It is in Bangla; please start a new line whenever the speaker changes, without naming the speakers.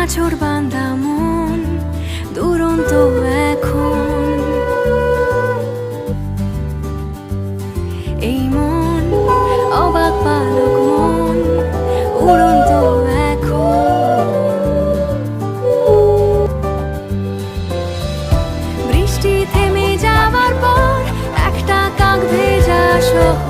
নাচর বান্ধা মন, দুরন্ত এখন। এই মন, অবাক পালক মন, উড়ন্ত এখন। বৃষ্টি থেমে যাওয়ার পর একটা কাক ভেজা শহর